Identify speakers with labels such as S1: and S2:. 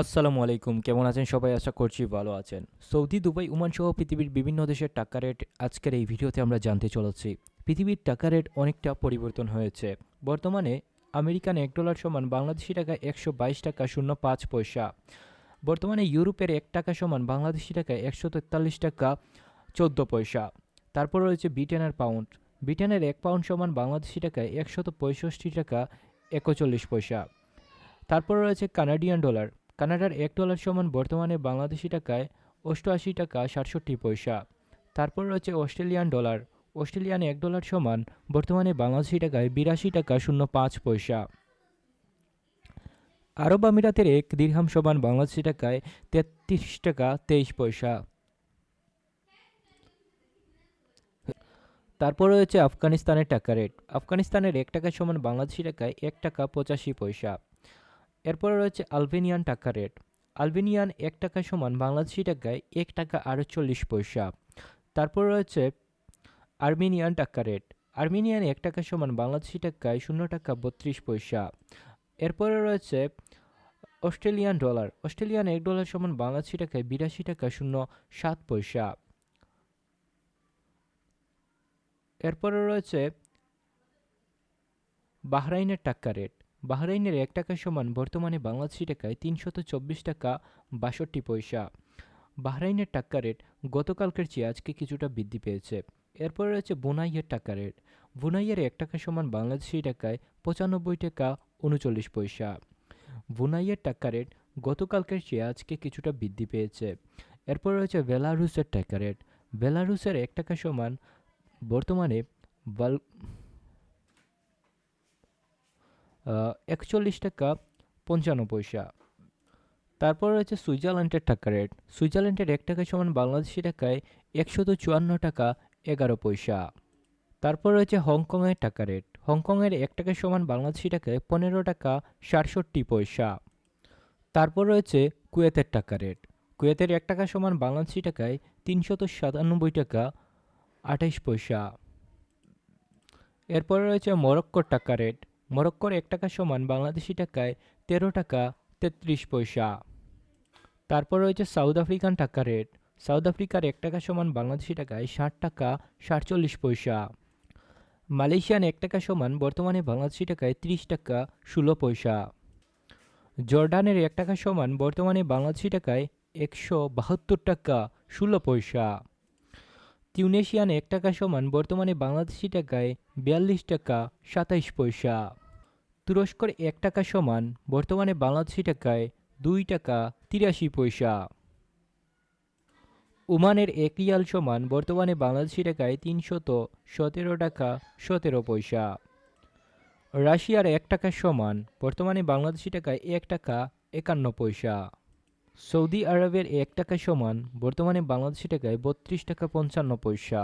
S1: আসসালামু আলাইকুম, কেমন আছেন সবাই? আশা করছি ভালো আছেন। সৌদি, দুবাই ওমান সহ পৃথিবীর বিভিন্ন দেশের টাকা রেট আজকের এই ভিডিওতে আমরা জানতে চলেছি। পৃথিবীর টাকা রেট অনেকটা পরিবর্তন হয়েছে। বর্তমানে আমেরিকান এক ডলার সমান বাংলাদেশি টাকা একশো বাইশ টাকা শূন্য পাঁচ পয়সা। বর্তমানে ইউরোপের এক টাকা সমান বাংলাদেশি টাকা একশো তেতাল্লিশ টাকা চোদ্দ পয়সা। তারপর রয়েছে ব্রিটেনের পাউন্ড। ব্রিটেনের এক পাউন্ড সমান বাংলাদেশি টাকায় একশত পঁয়ষট্টি টাকা একচল্লিশ পয়সা। তারপর রয়েছে কানাডিয়ান ডলার। কানাডার এক ডলার সমান বর্তমানে বাংলাদেশি টাকায় অষ্টআশি টাকা সাতষট্টি পয়সা। তারপর রয়েছে অস্ট্রেলিয়ান ডলার। অস্ট্রেলিয়ান এক ডলার সমান বর্তমানে বাংলাদেশি টাকায় বিরাশি টাকা শূন্য পাঁচ পয়সা। আরব আমিরাতের এক দিরহাম সমান বাংলাদেশি টাকায় তেত্রিশ টাকা তেইশ পয়সা। তারপর রয়েছে আফগানিস্তানের টাকা রেট। আফগানিস্তানের এক টাকা সমান বাংলাদেশি টাকায় এক টাকা পঁচাশি পয়সা। এরপরে রয়েছে আলবেনিয়ান টাকা রেট। আলবেনিয়ান এক টাকা সমান বাংলাদেশি টাকায় এক টাকা আটচল্লিশ পয়সা। তারপর রয়েছে আর্মেনিয়ান টাকা রেট। আর্মেনিয়ান এক টাকা সমান বাংলাদেশি টাকায় শূন্য টাকা বত্রিশ পয়সা। এরপরে রয়েছে অস্ট্রেলিয়ান ডলার। অস্ট্রেলিয়ান এক ডলার সমান বাংলাদেশি টাকায় বিরাশি টাকা শূন্য সাত পয়সা। এরপরে রয়েছে বাহরাইনের টাকা রেট। বাহরাইনের এক টাকা সমান বর্তমানে বাংলাদেশি টাকায় তিনশত চব্বিশ টাকা বাষট্টি পয়সা। বাহরাইনের টাকা রেট গতকালকের চেয়ে আজকে কিছুটা বৃদ্ধি পেয়েছে। এরপর রয়েছে বুনাইয়ের টাকা রেট। বুনাইয়ের এক টাকা সমান বাংলাদেশি টাকায় পঁচানব্বই টাকা উনচল্লিশ পয়সা। বুনাইয়ের টাকা রেট গতকালকের চেয়ে আজকে কিছুটা বৃদ্ধি পেয়েছে। এরপর রয়েছে বেলারুসের টাকা রেট। বেলারুসের এক টাকা সমান বর্তমানে একচল্লিশ টাকা পঞ্চান্ন পয়সা। তারপর রয়েছে সুইজারল্যান্ডের টাকা রেট। সুইজারল্যান্ডের এক টাকা সমান বাংলাদেশি টাকায় একশত চুয়ান্ন টাকা এগারো পয়সা। তারপর রয়েছে হংকংয়ের টাকা রেট। হংকংয়ের এক টাকা সমান বাংলাদেশি টাকায় পনেরো টাকা সাতষট্টি পয়সা। তারপর রয়েছে কুয়েতের টাকা রেট। কুয়েতের এক টাকা সমান বাংলাদেশি টাকায় তিনশত সাতানব্বই টাকা আঠাইশ পয়সা। এরপরে রয়েছে মরক্কোর টাকা রেট। মরক্কোর এক টাকা সমান বাংলাদেশি টাকায় তেরো টাকা তেত্রিশ পয়সা। তারপর রয়েছে সাউথ আফ্রিকান টাকা রেট। সাউথ আফ্রিকার এক টাকা সমান বাংলাদেশি টাকায় ষাট টাকা সাতচল্লিশ পয়সা। মালয়েশিয়ান এক টাকা সমান বর্তমানে বাংলাদেশি টাকায় ত্রিশ টাকা ষোলো পয়সা। জর্ডানের এক টাকা সমান বর্তমানে বাংলাদেশি টাকায় একশো বাহাত্তর টাকা ষোলো পয়সা। তিউনেশিয়ান এক টাকা সমান বর্তমানে বাংলাদেশি টাকায় বিয়াল্লিশ টাকা সাতাইশ পয়সা। তুরস্কর এক টাকা সমান বর্তমানে বাংলাদেশি টাকায় দুই টাকা তিরাশি পয়সা। ওমানের এক রিয়াল সমান বর্তমানে বাংলাদেশি টাকায় তিনশত সতেরো টাকা সতেরো পয়সা। রাশিয়ার এক টাকা সমান বর্তমানে বাংলাদেশি টাকায় এক টাকা একান্ন পয়সা। সৌদি আরবের এক টাকা সমান বর্তমানে বাংলাদেশি টাকায় বত্রিশ টাকা পঞ্চান্ন পয়সা।